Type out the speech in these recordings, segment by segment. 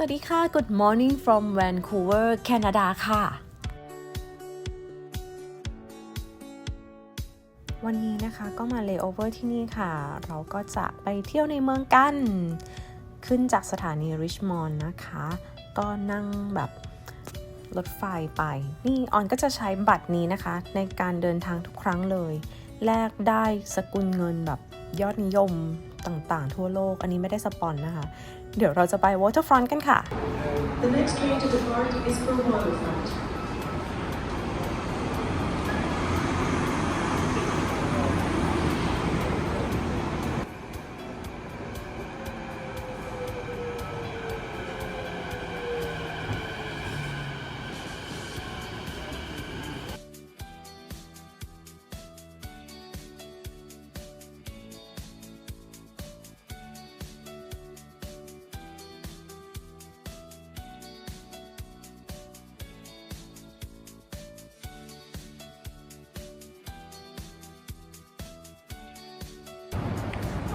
สวัสดีค่ะ Good morning from Vancouver Canada ค่ะ วันนี้นะคะก็มา layover ที่นี่ค่ะ เราก็จะไปเที่ยวในเมืองกัน ขึ้นจากสถานี Richmond นะคะ ก็นั่งแบบรถไฟไป นี่ออนก็จะใช้บัตรนี้นะคะ ในการเดินทางทุกครั้งเลย แลกได้สกุลเงินแบบยอดนิยมต่างๆ ทั่วโลก อันนี้ไม่ได้สปอนนะคะ เดี๋ยวเราจะไป waterfront กันค่ะ The next train to depart is for Waterfront.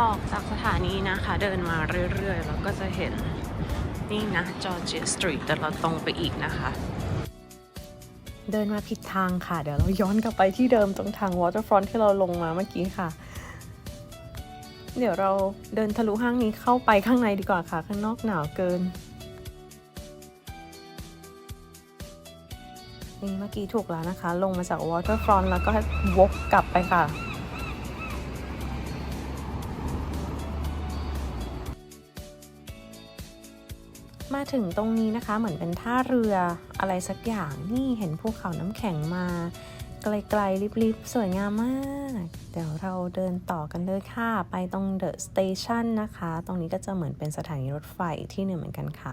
ออกจากสถานีนะคะ เดินมาเรื่อยๆ แล้วก็จะเห็นนี่นะจอร์เจียสตรีทแต่เราตรงไปอีกนะคะ เดินมาผิดทางค่ะ เดี๋ยวเราย้อนกลับไปที่เดิมตรงทาง waterfront ที่เราลงมาเมื่อกี้ค่ะ เดี๋ยวเราเดินทะลุห้างนี้เข้าไปข้างในดีกว่าค่ะ ข้างนอกหนาวเกิน นี่เมื่อกี้ถูกแล้วนะคะ ลงมาจาก waterfront แล้วก็วกกลับไปค่ะ มาถึงตรงนี้นะคะเหมือนเป็นท่าเรืออะไรสักอย่างนี่เห็นภูเขาน้ำแข็งมา ไกลๆริบๆ สวยงามมาก เดี๋ยวเราเดินต่อกันเลยค่ะ ไปตรงเดอะสเตชันนะคะ ตรงนี้ก็จะเหมือนเป็นสถานีรถไฟที่หนึ่งเหมือนกันค่ะ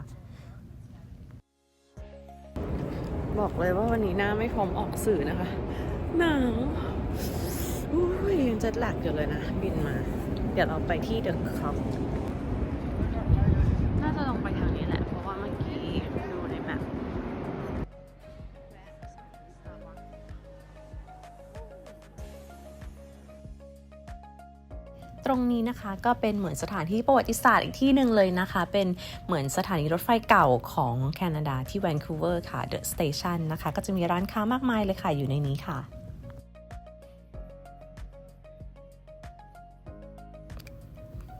บอกเลยว่าวันนี้หน้าไม่พร้อมออกสื่อนะคะหนาวอุ้ยยังจะหลักอยู่เลยนะ บินมา เดี๋ยวเราไปที่เดอะคล็อก รงนี้นะคะ ก็เป็นเหมือนสถานที่ประวัติศาสตร์อีกที่หนึ่งเลยนะคะ เป็นเหมือนสถานีรถไฟเก่าของแคนาดาที่แวนคูเวอร์ค่ะเดอะสเตชันนะคะ ก็จะมีร้านค้ามากมายเลยค่ะอยู่ในนี้ค่ะ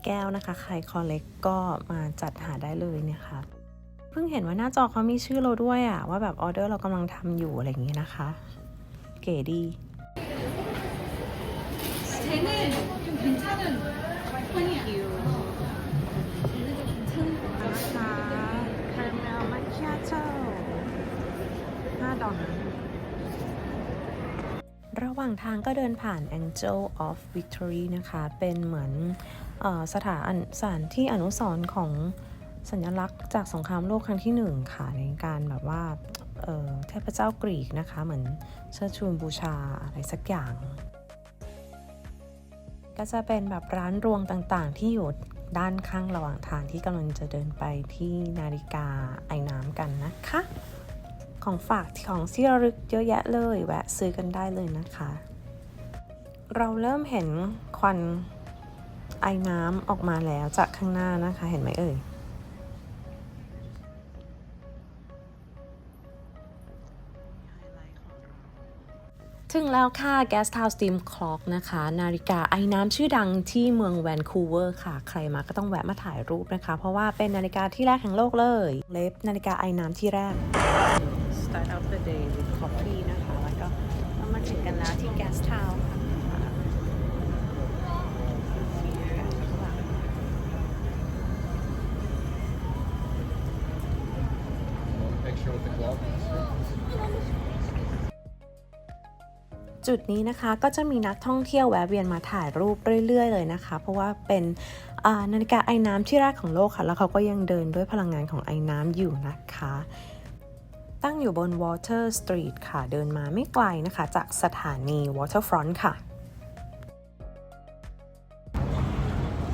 แก้วนะคะ ใครคอลเลกก็มาจัดหาได้เลยเนะค่ะเพิ่งเห็นว่าหน้าจอเขามีชื่อเราด้วยอะว่าแบบออเดอร์เรากำลังทำอยู่อะไรอย่างนี้นะคะ เก๋ดี 괜찮은 톤이야. นะคะคาราเมลมาคิอาโต้ห้าดอลลาร์ระหว่างทางก็เดินผ่าน Angel of Victory นะคะ เป็นเหมือนเออสถานสถานที่อนุสรณ์ของสัญลักษณ์จากสงครามโลกครั้งที่หนึ่งค่ะ ในการแบบว่าเอ่อเทพเจ้ากรีกนะคะ เหมือนเชิดชูบูชาอะไรสักอย่าง ก็จะเป็นแบบร้านรวงต่างๆ ที่อยู่ด้านข้างระหว่างทางที่กำลังจะเดินไปที่นาฬิกาไอ้น้ำกันนะคะ ของฝากของที่ระลึกเยอะแยะเลยแวะซื้อกันได้เลยนะคะ เราเริ่มเห็นควันไอ้น้ำออกมาแล้วจากข้างหน้านะคะ เห็นไหมเอ่ย ถึงแล้วค่ะ Gas Town Steam Clock นะคะ นาฬิกาไอ้น้ำชื่อดังที่เมืองแวนคูเวอร์ค่ะ ใครมาก็ต้องแวะมาถ่ายรูปนะคะ เพราะว่าเป็นนาฬิกาที่แรกแห่งโลกเลย เล็บนาฬิกาไอ้น้ำที่แรก Start of the day with coffee นะคะ แล้วก็มาถึงกันแล้วที่ Gas t o w n ค่ะ จุดนี้นะคะก็จะมีนักท่องเที่ยวแวะเวียนมาถ่ายรูปเรื่อย ๆ เลยนะคะ เพราะว่าเป็นนาฬิกาไอ้น้ำที่แรกของโลกค่ะ แล้วเขาก็ยังเดินด้วยพลังงานของไอ้น้ำอยู่นะคะ ตั้งอยู่บน Water Street ค่ะ เดินมาไม่ไกลนะคะ จากสถานี Waterfront ค่ะ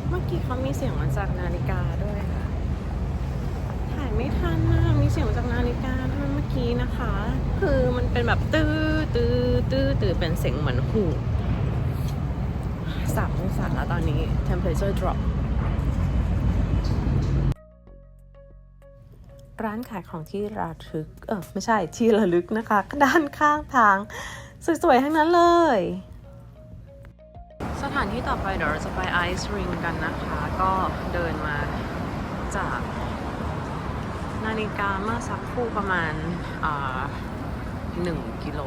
เมื่อกี้เขามีเสียงมาจากนาฬิกาด้วยค่ะ ถ่ายไม่ทันนะมีเสียงมาจากนาฬิกาด้วย มื่อกี้นะคะ คือมันเป็นแบบตื้อตื้อตื้อตื้อเป็นเสียงเหมือนหูสามองศาแล้วตอนนี้ temperature drop ร้านขายของที่ระลึก เออไม่ใช่ที่ระลึกนะคะ ด้านข้างทาง สวยๆ ทั้งนั้นเลย สถานที่ต่อไปเดี๋ยวเราจะไปไอซ์ริงกันนะคะ ก็เดินมาจาก นาฬิกาเมื่อสักครู่ประมาณอ่าหนึ่งกิโล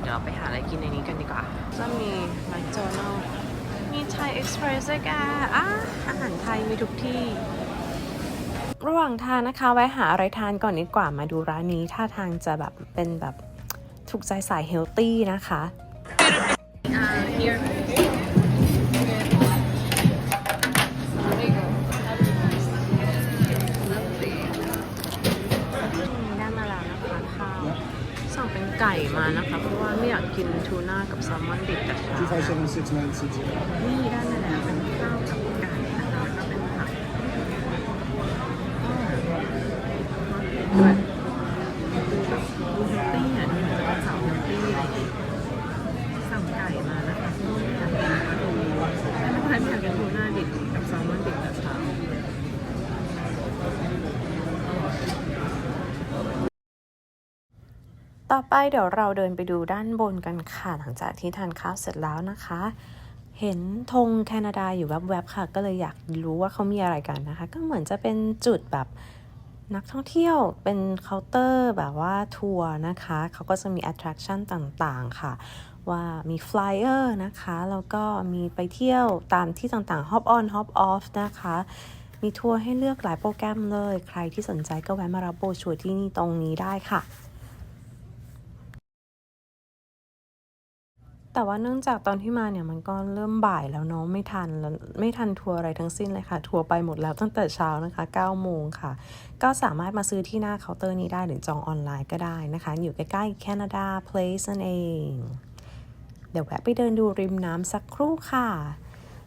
เดี๋ยวไปหาอะไรกินในนี้กันดีกว่า จะมีแมคโดนัลมีไทยเอ็กซ์เพรสด้วยแกอะอาหารไทยมีทุกที่ ระหว่างทางนะคะแวะหาอะไรทานก่อนดีกว่ามาดูร้านนี้ ท่าทางจะแบบเป็นแบบถูกใจสายเฮลตี้นะคะได้ นะคะ เพราะว่าไม่อยากกินทูน่ากับแซลมอนดิบแต่เช้ามนี่ได้มาแล้วเป็นข้าวกับไก่นะคะแล้วก็เป็นผักด้วยดูแบบดูเฮลตี้อะดูเหมือนจะเป็นสาวเฮลตี้อะไรอย่างเงี้ยสั่งไก่มานะคะเพราะว่าไม่อยากกินทูไม่ไม่อยากกินทูน่าดิบกับแซลมอนดิบแต่เช้า ต่อไปเดี๋ยวเราเดินไปดูด้านบนกันค่ะ หลังจากที่ทานข้าวเสร็จแล้วนะคะ เห็นธงแคนาดาอยู่แวบๆค่ะ ก็เลยอยากรู้ว่าเขามีอะไรกันนะคะ ก็เหมือนจะเป็นจุดแบบนักท่องเที่ยวเป็นเคาน์เตอร์แบบว่าทัวร์นะคะ เขาก็จะมี attraction ต่างๆค่ะ ว่ามี flyer นะคะ แล้วก็มีไปเที่ยวตามที่ต่างๆ hop on hop off นะคะ มีทัวร์ให้เลือกหลายโปรแกรมเลย ใครที่สนใจก็แวะมารับโบรชัวร์ที่นี่ตรงนี้ได้ค่ะ แต่ว่าเนื่องจากตอนที่มาเนี่ยมันก็เริ่มบ่ายแล้วเนาะไม่ทันแล้วไม่ทันทัวร์อะไรทั้งสิ้นเลยค่ะ ทัวร์ไปหมดแล้วตั้งแต่เช้านะคะ9โมงค่ะ ก็สามารถมาซื้อที่หน้าเคาน์เตอร์นี้ได้หรือจองออนไลน์ก็ได้นะคะ อยู่ใกล้ๆ Canada Place นั่นเอง เดี๋ยวแวะไปเดินดูริมน้ำสักครู่ค่ะ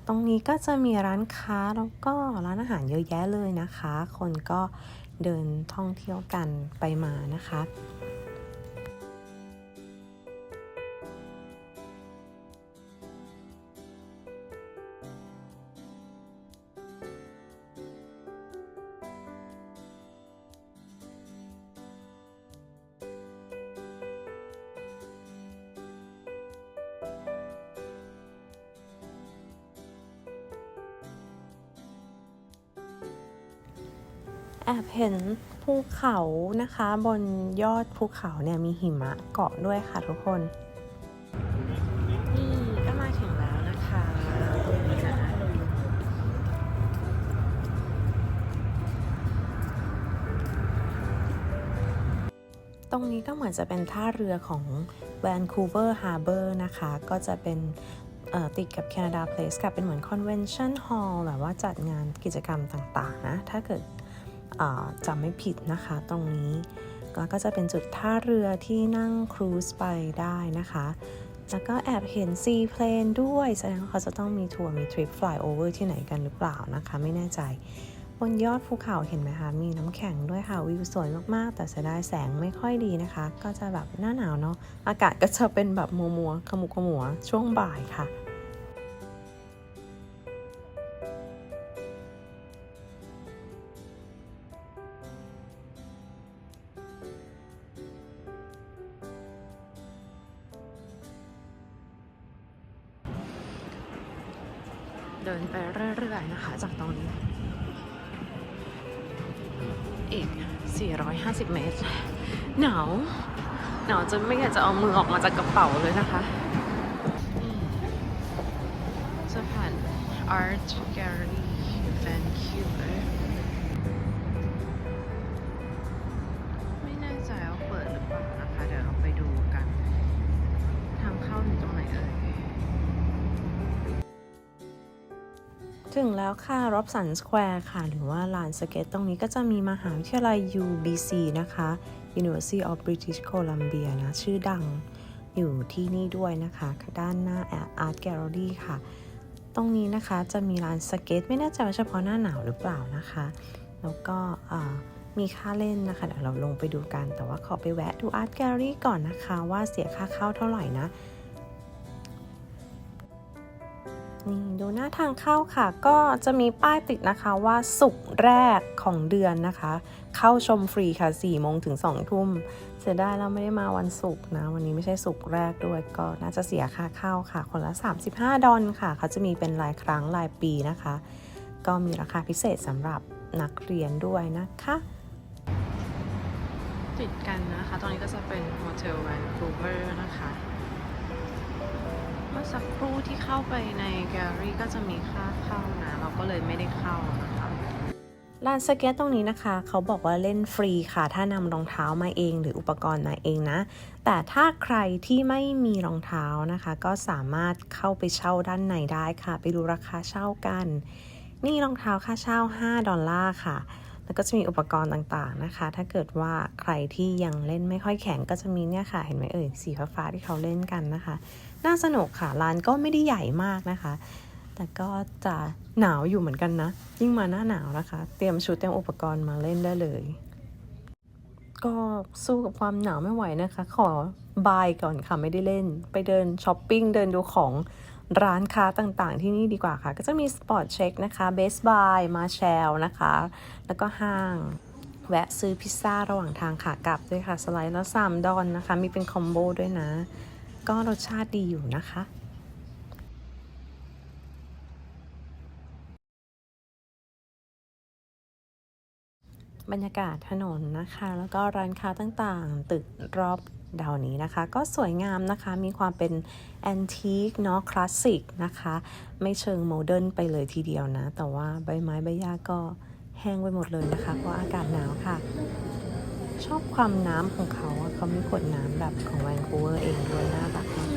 ตรงนี้ก็จะมีร้านค้าแล้วก็ร้านอาหารเยอะแยะเลยนะคะ คนก็เดินท่องเที่ยวกันไปมานะคะ แอบเห็นภูเขานะคะ บนยอดภูเขาเนี่ยมีหิมะเกาะด้วยค่ะทุกคน นี่ก็มาถึงแล้วนะคะตรงนี้นะตรงนี้ก็เหมือนจะเป็นท่าเรือของ Vancouver Harbor นะคะ ก็จะเป็นเอ่อติดกับ Canada Place กับเป็นเหมือน Convention Hall แบบว่าจัดงานกิจกรรมต่างๆนะ ถ้าเกิดอ่า จำไม่ผิดนะคะตรงนี้แล้วก็จะเป็นจุดท่าเรือที่นั่งครูซไปได้นะคะ แล้วก็แอบเห็นซีเพลนด้วย แสดงว่าเขาจะต้องมีทัวร์มีทริปฟลายโอเวอร์ที่ไหนกันหรือเปล่านะคะ ไม่แน่ใจ บนยอดภูเขาเห็นไหมคะ มีน้ำแข็งด้วยค่ะ วิวสวยมากๆ แต่เสียดายแสงไม่ค่อยดีนะคะ ก็จะแบบหน้าหนาวเนาะ อากาศก็จะเป็นแบบมัวมัวๆขมุกขมัวช่วงบ่ายค่ะ อีก 450 เมตร หนาว หนาวจนไม่อยากจะเอามือออกมาจากกระเป๋าเลยนะคะ จะผ่าน Art Gallery ถึงแล้วค่ะ Robson Square ค่ะ หรือว่าลานสเก็ตตรงนี้ก็จะมีมหาวิทยาลัย UBC นะคะ University of British Columbia นะ ชื่อดังอยู่ที่นี่ด้วยนะคะ ด้านหน้า Art Gallery ค่ะ ตรงนี้นะคะจะมีลานสเก็ต ไม่แน่ใจว่าเฉพาะหน้าหนาวหรือเปล่านะคะ แล้วก็มีค่าเล่นนะคะ เดี๋ยวเราลงไปดูกัน แต่ว่าขอไปแวะดู Art Gallery ก่อนนะคะ ว่าเสียค่าเข้าเท่าไหร่นะ นี่ดูหน้าทางเข้าค่ะ ก็จะมีป้ายติดนะคะว่าสุกแรกของเดือนนะคะ เข้าชมฟรีค่ะ4โมงถึง2ทุ่มเสียดายเราไม่ได้มาวันศุกร์นะ วันนี้ไม่ใช่ศุกร์แรกด้วยก็น่าจะเสียค่าเข้าค่ะ คนละ 35 ดอลค่ะ เขาจะมีเป็นรายครั้งรายปีนะคะ ก็มีราคาพิเศษสำหรับนักเรียนด้วยนะคะ ติดกันนะคะ ตอนนี้ก็จะเป็นโฮเทลแวนคูเวอร์นะคะ มื่อสักครู่ที่เข้าไปในแกลเลอรี่ก็จะมีค่าเข้านะ เราก็เลยไม่ได้เข้านะคะลานสเก็ตตรงนี้นะคะ เขาบอกว่าเล่นฟรีค่ะ ถ้านำรองเท้ามาเองหรืออุปกรณ์มาเองนะ แต่ถ้าใครที่ไม่มีรองเท้านะคะ ก็สามารถเข้าไปเช่าด้านในได้ค่ะ ไปดูราคาเช่ากัน นี่รองเท้าค่าเช่า 5 ดอลลาร์ค่ะ แล้วก็จะมีอุปกรณ์ต่างๆนะคะ ถ้าเกิดว่าใครที่ยังเล่นไม่ค่อยแข็งก็จะมีเนี่ยค่ะ เห็นไหมเอ่ย สีฟ้าที่เขาเล่นกันนะคะ น่าสนุกค่ะ ร้านก็ไม่ได้ใหญ่มากนะคะ แต่ก็จะหนาวอยู่เหมือนกันนะ ยิ่งมาหน้าหนาวนะคะ เตรียมชุดเตรียมอุปกรณ์มาเล่นได้เลย ก็สู้กับความหนาวไม่ไหวนะคะ ขอบายก่อนค่ะ ไม่ได้เล่น ไปเดินช้อปปิ้ง เดินดูของ ร้านค้าต่างๆที่นี่ดีกว่าค่ะ ก็จะมีสปอร์ตเช็คนะคะเบสบายมาแชลนะคะ แล้วก็ห้าง แวะซื้อพิซซ่าระหว่างทางขากลับด้วยค่ะ สไลด์ละ3ดอนนะคะ มีเป็นคอมโบด้วยนะ ก็รสชาติดีอยู่นะคะบรรยากาศถนนนะคะ แล้วก็ร้านค้าต่างๆ ตึกรอบ ดาวนี้นะคะ ก็สวยงามนะคะ มีความเป็นแอนทีคเนาะคลาสสิกนะคะ ไม่เชิงโมเดิร์นไปเลยทีเดียวนะ แต่ว่าใบไม้ใบหญ้าก็แห้งไปหมดเลยนะคะ เพราะอากาศหนาวค่ะ ชอบความน้ำของเขาเขามีขวดน้ำแบบของแวนคูเวอร์เองด้วยน่ารักมาก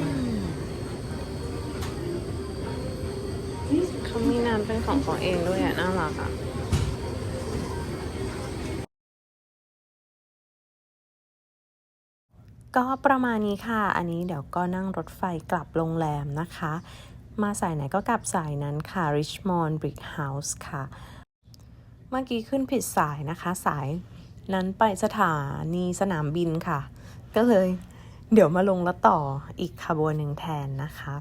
เขามีน้ำเป็นของเขาเองด้วยอะน่ารักอะ ก็ประมาณนี้ค่ะ อันนี้เดี๋ยวก็นั่งรถไฟกลับโรงแรมนะคะ มาสายไหนก็กลับสายนั้นค่ะ Richmond Brick House ค่ะ เมื่อกี้ขึ้นผิดสายนะคะ สายนั้นไปสถานีสนามบินค่ะ ก็เลยเดี๋ยวมาลงแล้วต่ออีกขบวนหนึ่งแทนนะคะ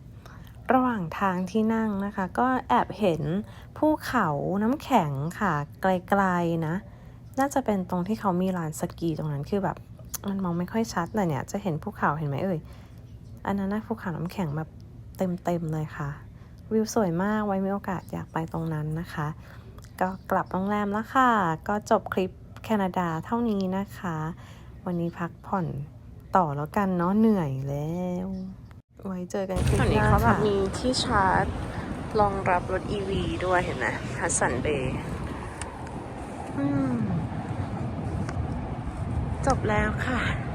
ระหว่างทางที่นั่งนะคะ ก็แอบเห็นภูเขาน้ำแข็งค่ะ ไกลๆนะ น่าจะเป็นตรงที่เขามีลานสกีตรงนั้นคือแบบ มันมองไม่ค่อยชัดแต่เนี่ยจะเห็นภูเขาเห็นไหมเอ่ย อันนั้นนะภูเขาน้ำแข็งแบบเต็มๆเลยค่ะ วิวสวยมากไว้มีโอกาสอยากไปตรงนั้นนะคะ ก็กลับโรงแรมแล้วค่ะ ก็จบคลิปแคนาดาเท่านี้นะคะ วันนี้พักผ่อนต่อแล้วกันเนาะเหนื่อยแล้ว ไว้เจอกันคลิปหน้าค่ะมีที่ชาร์จรองรับรถ EV ด้วยเห็นไหมฮัสสันเบย์ จบแล้วค่ะ